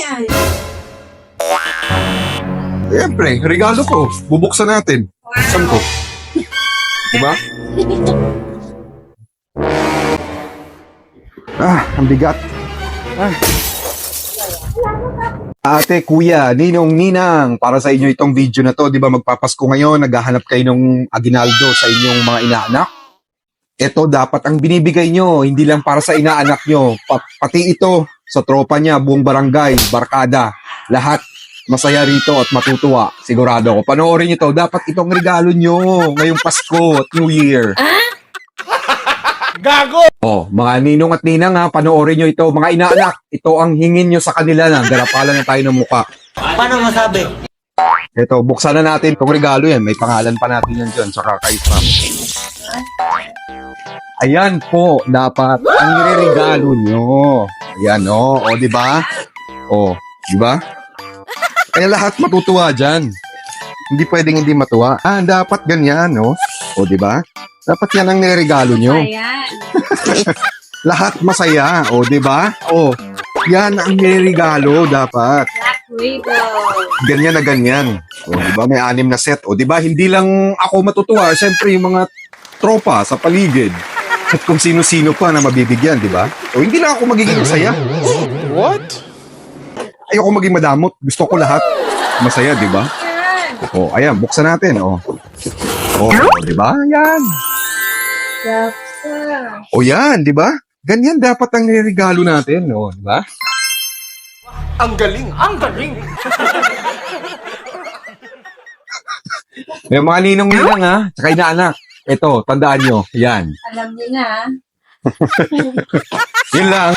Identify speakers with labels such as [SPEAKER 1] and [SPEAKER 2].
[SPEAKER 1] yan?
[SPEAKER 2] Siyempre, regalo ko. Bubuksan natin. Buksan ko. Diba? Ah, ang bigat. Ah. Ate, kuya, ninong, ninang, para sa inyo itong video na to, di ba magpapasko ngayon, naghahanap kayo ng aginaldo sa inyong mga inaanak? Ito dapat ang binibigay nyo, hindi lang para sa inaanak nyo, pa- pati ito sa tropa niya, buong barangay, barkada, lahat masaya rito at matutuwa. Sigurado ko. Panoorin nyo to. Dapat itong regalo nyo ngayong Pasko at New Year.
[SPEAKER 3] Gago!
[SPEAKER 2] Oh, mga ninong at ninang ha, panoorin nyo ito. Mga inaanak, ito ang hingin nyo sa kanila na. Darapalan na tayo ng muka.
[SPEAKER 3] Paano masabi?
[SPEAKER 2] Ito, buksan na natin itong regalo yan. May pangalan pa natin yan dyan, tsaka kay Sam. Ayan po, dapat ang nireregalo nyo. Ayan, oh. O, di ba? O, di ba? Kaya lahat matutuwa dyan. Hindi pwedeng hindi matuwa. Ah, dapat ganyan, no? O, di ba? Dapat yan ang niregalo nyo.
[SPEAKER 1] Ayan.
[SPEAKER 2] Lahat masaya, o, di ba? O, yan ang niregalo dapat ganyan na ganyan. O, di ba? May anim na set. O, di ba? Hindi lang ako matutuwa. Siyempre, yung mga tropa sa paligid. At kung sino-sino pa na mabibigyan, di ba? O, hindi lang ako magiging masaya.
[SPEAKER 3] What?
[SPEAKER 2] Ayoko maging madamot. Gusto ko lahat masaya, di ba? O, ayan, buksan natin. O, o, di ba? Yan.
[SPEAKER 1] Yapsa.
[SPEAKER 2] O, yan, di ba? Ganyan dapat ang niregalo natin. O, di ba?
[SPEAKER 3] Ang galing! Ang galing!
[SPEAKER 2] May mga ninong-ninang ha, tsaka inaanak. Ito, tandaan nyo. Yan.
[SPEAKER 1] Alam niyo na.
[SPEAKER 2] Yun lang.